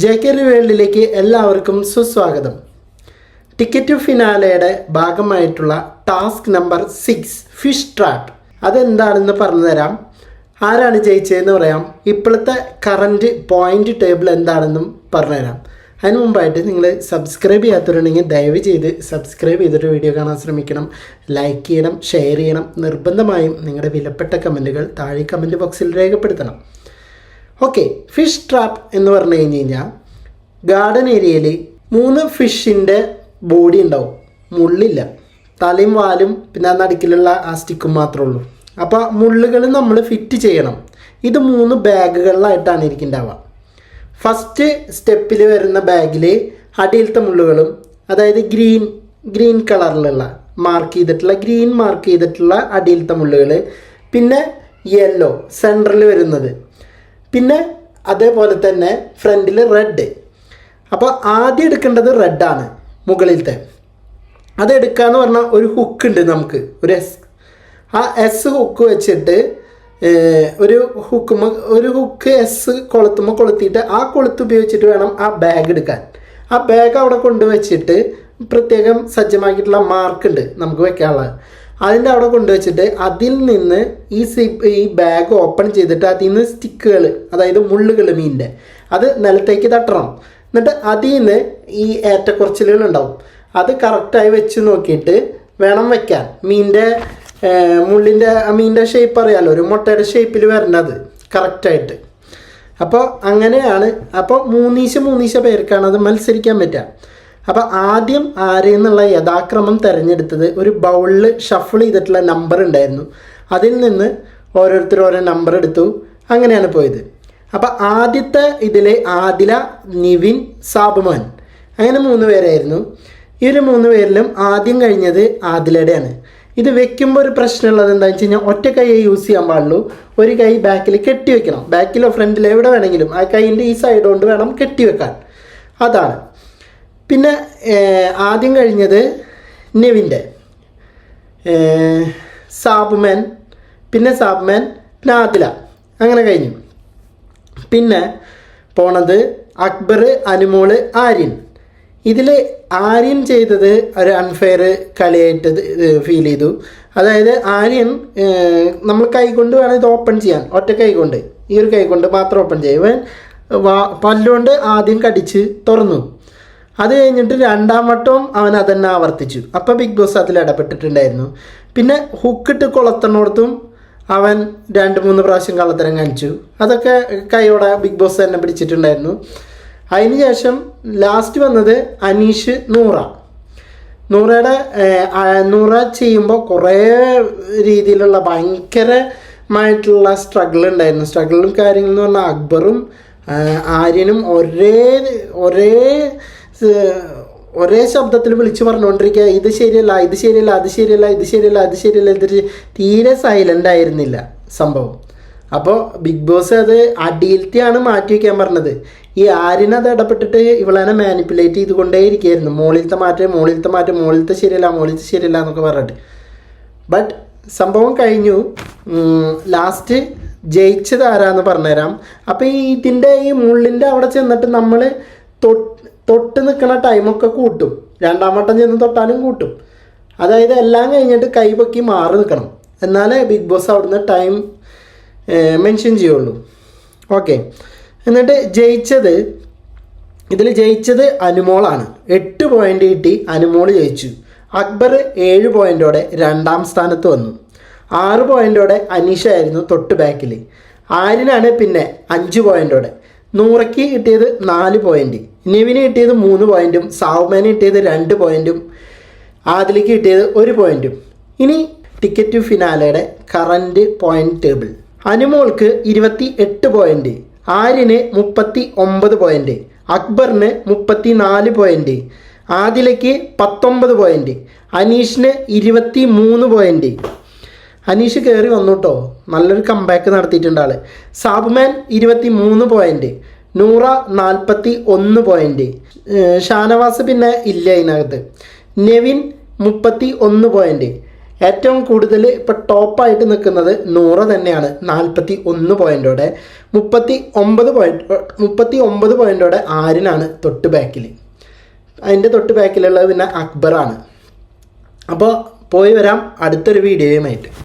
J K വേൾഡിലേക്ക് എല്ലാവർക്കും സുസ്വാഗതം. ടിക്കറ്റ് ഫിനാലയുടെ ഭാഗമായിട്ടുള്ള task number six fish trap അതെന്താണെന്ന് പറഞ്ഞുതരാം ആരാണ് ജയിച്ചതെന്ന് പറയാം. ഇപ്പോഴത്തെ കറന്റ് പോയിന്റ് ടേബിൾ എന്താണെന്നും പറഞ്ഞുതരാം അതിന് മുമ്പായിട്ട് നിങ്ങൾ സബ്സ്ക്രൈബ് ചെയ്യാത്തവരുണ്ടെങ്കിൽ ദയവ് ചെയ്ത് സബ്സ്ക്രൈബ് ചെയ്തിട്ട് വീഡിയോ കാണാൻ ശ്രമിക്കണം. ലൈക്ക് ചെയ്യണം ഷെയർ ചെയ്യണം. നിർബന്ധമായും നിങ്ങളുടെ വിലപ്പെട്ട കമന്റുകൾ താഴെ കമന്റ് ബോക്സിൽ രേഖപ്പെടുത്തണം. ഓക്കെ ഫിഷ് ട്രാപ്പ് എന്ന് പറഞ്ഞു കഴിഞ്ഞ് കഴിഞ്ഞാൽ ഗാർഡൻ ഏരിയയിൽ മൂന്ന് ഫിഷിന്റെ ബോഡി ഉണ്ടാവും. മുള്ളില്ല. തലയും വാലും പിന്നെ ആ നടുക്കിലുള്ള ആ സ്റ്റിക്കും മാത്രമേ ഉള്ളൂ. അപ്പോൾ മുള്ളുകൾ നമ്മൾ ഫിറ്റ് ചെയ്യണം. ഇത് മൂന്ന് ബാഗുകളിലായിട്ടാണ് ഇരിക്കുന്നുണ്ടാവുക. ഫസ്റ്റ് സ്റ്റെപ്പിൽ വരുന്ന ബാഗിൽ അടിയിലത്തെ മുള്ളുകളും അതായത് ഗ്രീൻ ഗ്രീൻ കളറിലുള്ള മാർക്ക് ചെയ്തിട്ടുള്ള ഗ്രീൻ മാർക്ക് ചെയ്തിട്ടുള്ള അടിയിലത്തെ മുള്ളുകൾ പിന്നെ യെല്ലോ സെന്ററിൽ വരുന്നത് പിന്നെ അതേപോലെ തന്നെ ഫ്രണ്ടിൽ റെഡ് അപ്പോൾ ആദ്യം എടുക്കേണ്ടത് റെഡാണ് മുകളിലത്തെ. അത് എടുക്കാന്ന് പറഞ്ഞാൽ ഒരു ഹുക്ക് ഉണ്ട് നമുക്ക് ഒരു എസ് ആ എസ് ഹുക്ക് വെച്ചിട്ട് ഒരു ഹുക്ക് ഒരു ഹുക്ക് എസ് കൊളുത്തുമ്പോൾ കൊളുത്തിയിട്ട് ആ കൊളുത്ത് ഉപയോഗിച്ചിട്ട് വേണം ആ ബാഗ് എടുക്കാൻ. ആ ബാഗ് അവിടെ കൊണ്ടുവച്ചിട്ട് പ്രത്യേകം സജ്ജമാക്കിയിട്ടുള്ള മാർക്ക് ഉണ്ട് നമുക്ക് വെക്കാനുള്ളത്. അതിന്റെ അവിടെ കൊണ്ടുവച്ചിട്ട് അതിൽ നിന്ന് ഈ സിപ്പ് ഈ ബാഗ് ഓപ്പൺ ചെയ്തിട്ട് അതിൽ നിന്ന് സ്റ്റിക്കുകൾ അതായത് മുള്ളുകൾ മീനിന്റെ അത് നിലത്തേക്ക് തട്ടണം. എന്നിട്ട് അതിൽ നിന്ന് ഈ ഏറ്റക്കുറച്ചിലുകൾ ഉണ്ടാവും. അത് കറക്റ്റായി വെച്ച് നോക്കിയിട്ട് വേണം വെക്കാൻ. മീനിന്റെ മുള്ളിന്റെ മീനിന്റെ ഷേപ്പ് അറിയാലോ ഒരു മുട്ടയുടെ ഷേപ്പിൽ വരണത് കറക്റ്റായിട്ട് അപ്പോൾ അങ്ങനെയാണ്. അപ്പോൾ മൂന്നീശ മൂന്നീശ പേർക്കാണ് അത് മത്സരിക്കാൻ പറ്റുക. അപ്പോൾ ആദ്യം ആരെന്നുള്ള യഥാക്രമം തിരഞ്ഞെടുത്തത് ഒരു ബൗളിൽ ഷഫിൾ ചെയ്തിട്ടുള്ള നമ്പർ ഉണ്ടായിരുന്നു. അതിൽ നിന്ന് ഓരോരുത്തർ ഓരോ നമ്പർ എടുത്തു. അങ്ങനെയാണ് പോയത്. അപ്പോൾ ആദ്യത്തെ ഇതിലെ ആദില നിവിൻ സാബുമാൻ. അങ്ങനെ മൂന്ന് പേരായിരുന്നു. ഈ ഒരു മൂന്ന് പേരിലും ആദ്യം കഴിഞ്ഞത് ആദിലയുടെയാണ്. ഇത് വെക്കുമ്പോൾ ഒരു പ്രശ്നമുള്ളത് എന്താണെന്ന് വെച്ച് കഴിഞ്ഞാൽ ഒറ്റ കൈ യൂസ് ചെയ്യാൻ പാടുള്ളൂ. ഒരു കൈ ബാക്കിൽ കെട്ടി വെക്കണം ബാക്കിലോ ഫ്രണ്ടിലോ എവിടെ വേണമെങ്കിലും ആ കൈയിന്റെ ഈ സൈഡ് കൊണ്ട് വേണം കെട്ടി വെക്കാൻ അതാണ്. പിന്നെ ആദ്യം കഴിഞ്ഞത് നെവിന്റെ. സാബ്മാൻ പിന്നെ സാബ്മാൻ പിന്നെ ആദില അങ്ങനെ കഴിഞ്ഞു. പിന്നെ പോണത് അക്ബർ അനുമോൾ ആര്യൻ. ഇതിൽ ആര്യൻ ചെയ്തത് ഒരു അൺഫെയർ കളിയായിട്ട് ഫീൽ ചെയ്തു. അതായത് ആര്യൻ നമ്മൾ കൈകൊണ്ട് വേണം ഇത് ഓപ്പൺ ചെയ്യാൻ. ഒറ്റ കൈകൊണ്ട് ഈ ഒരു കൈകൊണ്ട് മാത്രം ഓപ്പൺ ചെയ്യും പല്ലുകൊണ്ട് ആദ്യം കടിച്ച് തുറന്നു. അത് കഴിഞ്ഞിട്ട് രണ്ടാം വട്ടവും അവൻ അതന്നെ ആവർത്തിച്ചു. അപ്പോൾ ബിഗ് ബോസ് അതിൽ ഇടപെട്ടിട്ടുണ്ടായിരുന്നു. പിന്നെ ഹുക്കിട്ട് കൊളത്തണോടത്തും അവൻ രണ്ട് മൂന്ന് പ്രാവശ്യം കള്ളത്തരം കാണിച്ചു. അതൊക്കെ കൈയോടെ ബിഗ് ബോസ് തന്നെ പിടിച്ചിട്ടുണ്ടായിരുന്നു. അതിന് ശേഷം ലാസ്റ്റ് വന്നത് അനീഷ് നൂറ. നൂറയുടെ നൂറ ചെയ്യുമ്പോൾ കുറേ രീതിയിലുള്ള ഭയങ്കരമായിട്ടുള്ള സ്ട്രഗിൾ ഉണ്ടായിരുന്നു. സ്ട്രഗിളും കാര്യങ്ങളും എന്ന് പറഞ്ഞാൽ അക്ബറും ആര്യനും ഒരേ ഒരേ ഒരേ ശബ്ദത്തിൽ വിളിച്ചു പറഞ്ഞുകൊണ്ടിരിക്കുക ഇത് ശരിയല്ല ഇത് ശരിയല്ല അത് ശരിയല്ല ഇത് ശരിയല്ല അത് ശരിയല്ല ഇത് തീരെ സൈലന്റ് ആയിരുന്നില്ല സംഭവം. അപ്പോൾ ബിഗ് ബോസ് അത് അടിയിലത്തെയാണ് മാറ്റി വയ്ക്കാൻ പറഞ്ഞത്. ഈ ആര്യൻ അത് ഇടപെട്ടിട്ട് ഇവളെന്നെ മാനിപ്പുലേറ്റ് ചെയ്തുകൊണ്ടേ ഇരിക്കുകയായിരുന്നു മോളിലത്തെ മാറ്റം മോളിലത്തെ മാറ്റം മോളിലത്തെ ശരിയല്ല മോളിലത്തെ ശരിയല്ല എന്നൊക്കെ പറഞ്ഞിട്ട്. ബട്ട് സംഭവം കഴിഞ്ഞു. ലാസ്റ്റ് ജയിച്ചത് ആരാന്ന് പറഞ്ഞുതരാം. അപ്പോൾ ഈ ഇതിന്റെ ഈ മുള്ളിന്റെ അവിടെ ചെന്നിട്ട് നമ്മൾ തൊട്ട് തൊട്ട് നിൽക്കുന്ന ടൈമൊക്കെ കൂട്ടും. രണ്ടാം വട്ടം ചെന്ന് തൊട്ടാലും കൂട്ടും. അതായത് എല്ലാം കഴിഞ്ഞിട്ട് കൈപൊക്കി മാറി നിൽക്കണം എന്നാലേ ബിഗ് ബോസ് അവിടുന്ന് ടൈം മെൻഷൻ ചെയ്യുള്ളൂ. ഓക്കെ എന്നിട്ട് ജയിച്ചത് ഇതിൽ ജയിച്ചത് അനുമോളാണ്. എട്ട് പോയിന്റ് കിട്ടി അനുമോൾ ജയിച്ചു. അക്ബർ ഏഴ് പോയിന്റോടെ രണ്ടാം സ്ഥാനത്ത് വന്നു. ആറ് പോയിന്റോടെ അനീഷ ആയിരുന്നു തൊട്ട് ബാക്കിൽ ആര്യനാണ് പിന്നെ അഞ്ച് പോയിന്റോടെ നൂറയ്ക്ക് കിട്ടിയത് നാല് പോയിന്റ് നിവിന് കിട്ടിയത് മൂന്ന് പോയിന്റും സാവുമാന് കിട്ടിയത് രണ്ട് പോയിന്റും ആദിലേക്ക് കിട്ടിയത് ഒരു പോയിന്റും. ഇനി ടിക്കറ്റ് ഫിനാലയുടെ കറന്റ് പോയിന്റ് ടേബിൾ അനുമോൾക്ക് ഇരുപത്തി എട്ട് പോയിന്റ് ആര്യന് മുപ്പത്തി ഒമ്പത് പോയിന്റ് അക്ബറിന് മുപ്പത്തി നാല് പോയിന്റ് ആദിലയ്ക്ക് പത്തൊമ്പത് പോയിന്റ് അനീഷിന് ഇരുപത്തി മൂന്ന് പോയിന്റ്. അനീഷ് കയറി വന്നു കേട്ടോ. നല്ലൊരു കമ്പാക്ക് നടത്തിയിട്ടുണ്ട് ആൾ. സാബുമാൻ ഇരുപത്തി മൂന്ന് പോയിന്റ് നൂറ നാൽപ്പത്തി ഒന്ന് പോയിന്റ് ഷാനവാസ് പിന്നെ ഇല്ല അതിനകത്ത്. നെവിൻ മുപ്പത്തി ഒന്ന് പോയിന്റ് ഏറ്റവും കൂടുതൽ ഇപ്പോൾ ടോപ്പായിട്ട് നിൽക്കുന്നത് നൂറ് തന്നെയാണ്. നാൽപ്പത്തി ഒന്ന് പോയിന്റോടെ മുപ്പത്തി ഒമ്പത് പോയിന്റ് മുപ്പത്തി ഒമ്പത് പോയിന്റോടെ ആരിനാണ് തൊട്ട് ബാക്കിൽ അതിന്റെ തൊട്ട് ബാക്കിലുള്ളത് പിന്നെ അക്ബറാണ്. അപ്പോൾ പോയി വരാം. അടുത്തൊരു വീഡിയോയുമായിട്ട്